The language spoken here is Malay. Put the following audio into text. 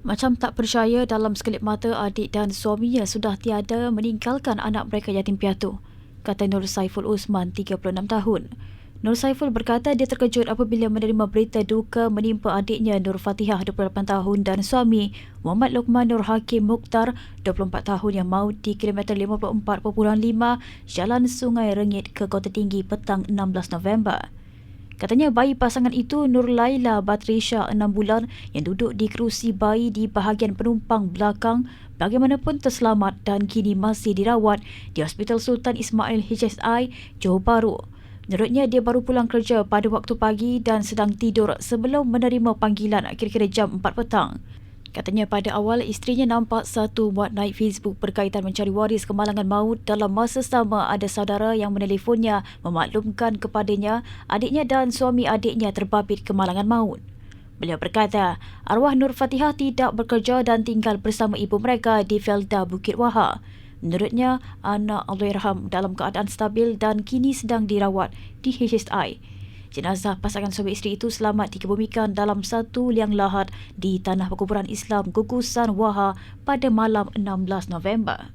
Macam tak percaya dalam sekelip mata adik dan suaminya sudah tiada meninggalkan anak mereka yatim piatu, kata Nur Saiful Usman, 36 tahun. Nur Saiful berkata dia terkejut apabila menerima berita duka menimpa adiknya Nur Fatihah, 28 tahun dan suami Muhammad Lokman Nur Hakim Mukhtar, 24 tahun yang maut di kilometer 54.5 Jalan Sungai Rengit ke Kota Tinggi petang 16 November. Katanya bayi pasangan itu Nur Laila Batrisha 6 bulan yang duduk di kerusi bayi di bahagian penumpang belakang bagaimanapun terselamat dan kini masih dirawat di Hospital Sultan Ismail HSI Johor Bahru. Menurutnya dia baru pulang kerja pada waktu pagi dan sedang tidur sebelum menerima panggilan kira-kira jam 4 petang. Katanya pada awal isterinya nampak satu muat naik Facebook berkaitan mencari waris kemalangan maut dalam masa sama ada saudara yang menelefonnya memaklumkan kepadanya adiknya dan suami adiknya terbabit kemalangan maut. Beliau berkata, arwah Nur Fatihah tidak bekerja dan tinggal bersama ibu mereka di Felda Bukit Wahar. Menurutnya, anak Allahyarham dalam keadaan stabil dan kini sedang dirawat di HSI. Jenazah pasangan suami isteri itu selamat dikebumikan dalam satu liang lahat di Tanah Perkuburan Islam Gugusan Waha pada malam 16 November.